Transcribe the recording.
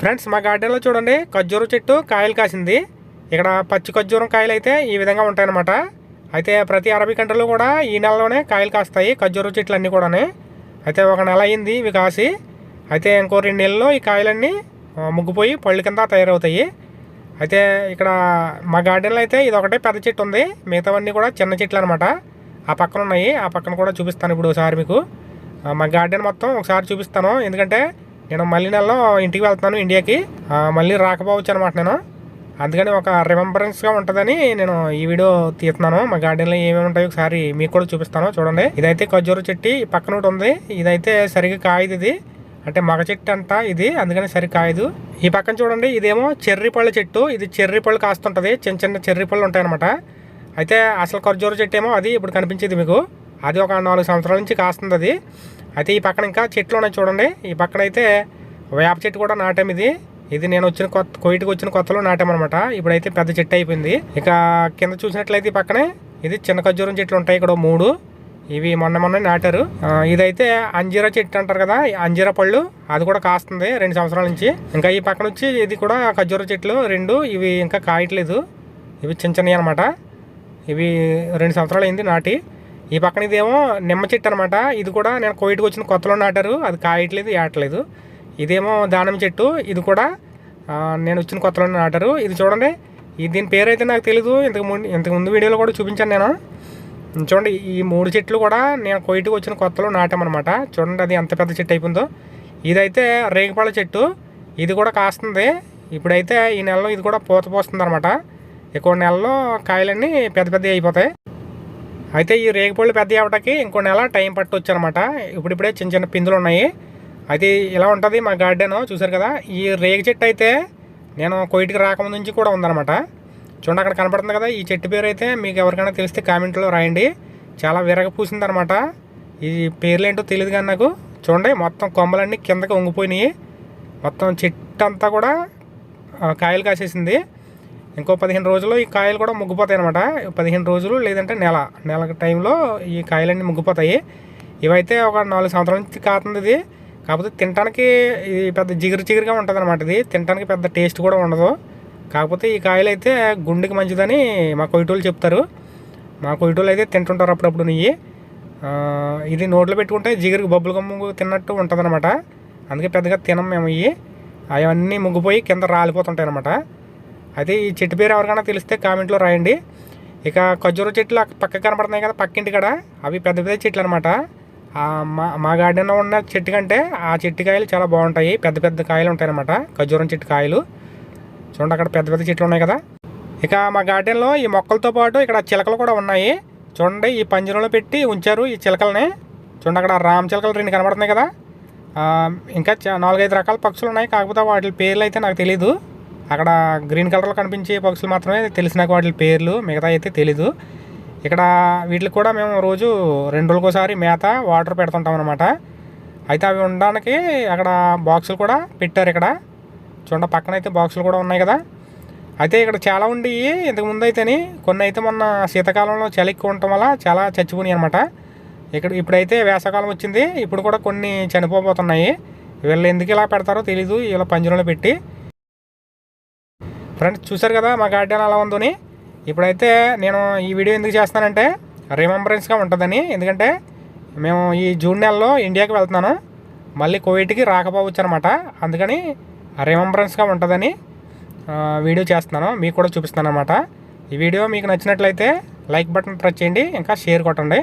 Friends మా గార్డెన్లో చూడండి ఖర్జూరం చెట్టు కాయలు కాసింది. ఇక్కడ పచ్చి ఖర్జూరం కాయలు అయితే ఈ విధంగా ఉంటాయన్నమాట. అయితే ప్రతి అరబీ కంట్రీలో కూడా ఈ నెలలోనే కాయలు కాస్తాయి ఖర్జూరం చెట్లు అన్నీ కూడా అయితే ఒక నెల అయింది ఇవి కాసి. అయితే ఇంకో రెండు నెలల్లో ఈ కాయలన్నీ ముగ్గుపోయి ముగ్గిపోయి పళ్ళు కింద తయారవుతాయి. అయితే ఇక్కడ మా గార్డెన్లో అయితే ఇది ఒకటే పెద్ద చెట్టు ఉంది. మిగతావన్నీ కూడా చిన్న చెట్లు అనమాట ఆ పక్కన ఉన్నాయి. ఆ పక్కన కూడా చూపిస్తాను ఇప్పుడు ఒకసారి మీకు. మా గార్డెన్ మొత్తం ఒకసారి చూపిస్తాను. ఎందుకంటే నేను మళ్ళీ నెలలో ఇంటికి వెళ్తున్నాను ఇండియాకి. మళ్ళీ రాకపోవచ్చు అనమాట నేను. అందుకని ఒక రిమెంబరెన్స్గా ఉంటుందని నేను ఈ వీడియో తీస్తున్నాను. మా గార్డెన్లో ఏమేమి ఉంటాయో ఒకసారి మీకు కూడా చూపిస్తాను. చూడండి. ఇదైతే ఖర్జూర చెట్టు పక్కన ఒకటి ఉంది. ఇదైతే సరిగ్గా కాయదు ఇది. అంటే మగ చెట్టు అంట ఇది. అందుకని సరి కాయదు. ఈ పక్కన చూడండి. ఇదేమో చెర్రీ పళ్ళ చెట్టు. ఇది చెర్రీ పళ్ళు కాస్తుంటుంది. చిన్న చిన్న చెర్రీ పళ్ళు ఉంటాయన్నమాట. అయితే అసలు ఖర్జూర చెట్టు ఏమో అది ఇప్పుడు కనిపించేది మీకు. అది ఒక నాలుగు సంవత్సరాల నుంచి కాస్తుంది అది అయితే ఈ పక్కన ఇంకా చెట్లు ఉన్నాయి చూడండి. ఈ పక్కన అయితే వేప చెట్టు కూడా నాటాం ఇది. ఇది నేను వచ్చిన కొత్త కోయిటికి వచ్చిన కొత్తలో నాటామన్నమాట. ఇప్పుడైతే పెద్ద చెట్టు అయిపోయింది. ఇక కింద చూసినట్లయితే ఈ పక్కనే ఇది చిన్న ఖర్జూరం చెట్లు ఉంటాయి ఇక్కడ మూడు. ఇవి మొన్న మొన్న నాటారు. ఇదైతే అంజీరా చెట్టు అంటారు కదా అంజీరా పళ్ళు. అది కూడా కాస్తుంది రెండు సంవత్సరాల నుంచి. ఇంకా ఈ పక్కన వచ్చి ఇది కూడా ఖర్జూర చెట్లు రెండు. ఇవి ఇంకా కాయట్లేదు. ఇవి చిన్న చిన్నవి అనమాట ఇవి రెండు సంవత్సరాలు అయింది నాటి. ఈ పక్కన ఇదేమో నిమ్మ చెట్టు అనమాట ఇది కూడా నేను కోయిట్కి వచ్చిన కొత్తలో నాటారు. అది కాయట్లేదు ఏటలేదు. ఇదేమో దానిమ్మ చెట్టు. ఇది కూడా నేను వచ్చిన కొత్తలో నాటారు. ఇది చూడండి. దీని పేరు అయితే నాకు తెలీదు. ఇంతకు ముందు ఇంతకు ముందు వీడియోలో కూడా చూపించాను నేను. చూడండి ఈ మూడు చెట్లు కూడా నేను కొయిటికి వచ్చిన కొత్తలో నాటామన్నమాట చూడండి అది ఎంత పెద్ద చెట్టు అయిపోయిందో. ఇదైతే రేగిపళ్ళ చెట్టు. ఇది కూడా కాస్తుంది. ఇప్పుడైతే ఈ నెలలో ఇది కూడా పూత పోస్తుంది అనమాట ఎక్కువ నెలలో కాయలన్నీ పెద్ద పెద్దవి అయిపోతాయి. అయితే ఈ రేగిపళ్ళు పెద్ద అవ్వటానికి ఇంకో నెల టైం పట్టొచ్చు అనమాట ఇప్పుడిప్పుడే చిన్న చిన్న పిందులు ఉన్నాయి అయితే ఇలా ఉంటుంది మా గార్డెన్ చూసారు కదా? ఈ రేగి చెట్టు అయితే నేను కొయిటికి రాకముందు నుంచి కూడా ఉందన్నమాట చూడండి అక్కడ కనపడుతుంది కదా ఈ చెట్టు పేరు అయితే మీకు ఎవరికైనా తెలిస్తే కామెంట్లో రాయండి. చాలా విరగ పూసిందనమాట. ఈ పేర్లు ఏంటో తెలియదు కానీ నాకు. చూడండి మొత్తం కొమ్మలన్నీ కిందకి వంగిపోయినాయి. మొత్తం చెట్టు అంతా కూడా కాయలు కాసేసింది. ఇంకో పదిహేను రోజుల్లో ఈ కాయలు కూడా ముగ్గిపోతాయి అనమాట పదిహేను రోజులు లేదంటే నెల. నెల టైంలో ఈ కాయలన్నీ ముగ్గిపోతాయి. ఇవైతే ఒక నాలుగు సంవత్సరాల నుంచి కాతుంది ఇది. కాకపోతే తినడానికి ఇది పెద్ద జిగురు జిగురుగా ఉంటుంది అనమాట ఇది. తినడానికి పెద్ద టేస్ట్ కూడా ఉండదు. కాకపోతే ఈ కాయలు అయితే గుండెకి మంచిదని మా కొయ్యటోళ్ళు చెప్తారు. మా కొయ్యటోళ్ళు అయితే తింటుంటారు అప్పుడప్పుడు నెయ్యి. ఇది నోట్లో పెట్టుకుంటే జిగురికి బొబ్బులు గమ్ము తిన్నట్టు ఉంటుంది అనమాట అందుకే పెద్దగా తినం మేము ఇవి అవన్నీ ముగ్గిపోయి కింద రాలిపోతుంటాయి అనమాట అయితే ఈ చెట్టు పేరు ఎవరికైనా తెలిస్తే కామెంట్లో రాయండి. ఇక ఖర్జూర చెట్లు అక్క- పక్కకి కనపడుతున్నాయి కదా పక్కింటి కాడ. అవి పెద్ద పెద్ద చెట్లు అనమాట మా మా గార్డెన్లో ఉన్న చెట్టు కంటే ఆ చెట్టు కాయలు చాలా బాగుంటాయి. పెద్ద పెద్ద కాయలు ఉంటాయి అనమాట ఖర్జూరం చెట్టు కాయలు. చూడండి అక్కడ పెద్ద పెద్ద చెట్లు ఉన్నాయి కదా. ఇక మా గార్డెన్లో ఈ మొక్కలతో పాటు ఇక్కడ చిలకలు కూడా ఉన్నాయి. చూడండి ఈ పంజరంలో పెట్టి ఉంచారు ఈ చిలకల్ని. చూడండి అక్కడ రామ్ చిలకలు రెండు కనబడుతున్నాయి కదా. ఇంకా నాలుగైదు రకాల పక్షులు ఉన్నాయి. కాకపోతే వాటి పేర్లు అయితే నాకు తెలీదు. అక్కడ గ్రీన్ కలర్లో కనిపించే పక్షులు మాత్రమే తెలిసిన వాటి పేర్లు మిగతా అయితే తెలీదు. ఇక్కడ వీటికి కూడా మేము రోజు రెండు రోజులకోసారి మేత వాటర్ పెడుతుంటాం అనమాట అయితే అవి ఉండడానికి అక్కడ బాక్సులు కూడా పెట్టారు ఇక్కడ. చూడండి పక్కన అయితే బాక్సులు కూడా ఉన్నాయి కదా. అయితే ఇక్కడ చాలా ఉండి ఇంతకు ముందు అయితేని కొన్ని అయితే మొన్న శీతాకాలంలో చలి ఎక్కువ ఉండటం వల్ల చాలా చచ్చిపోయినాయి అనమాట ఇక్కడ ఇప్పుడైతే వేసవకాలం వచ్చింది. ఇప్పుడు కూడా కొన్ని చనిపోబోతున్నాయి. వీళ్ళు ఎందుకు ఇలా పెడతారో తెలీదు. ఇలా పంజరంలో పెట్టి ఫ్రెండ్స్ చూసారు కదా మా గార్డెన్ అలా ఉందని? ఇప్పుడైతే నేను ఈ వీడియో ఎందుకు చేస్తానంటే రిమెంబరెన్స్గా ఉంటుందని. ఎందుకంటే మేము ఈ జూన్ నెలలో ఇండియాకి వెళ్తున్నాను. మళ్ళీ కోవిడ్కి రాకపోవచ్చు అనమాట అందుకని రిమెంబరెన్స్గా ఉంటుందని వీడియో చేస్తున్నాను. మీకు కూడా చూపిస్తాను అనమాట ఈ వీడియో మీకు నచ్చినట్లయితే లైక్ బటన్ ప్రెస్ చేయండి. ఇంకా షేర్ కొట్టండి.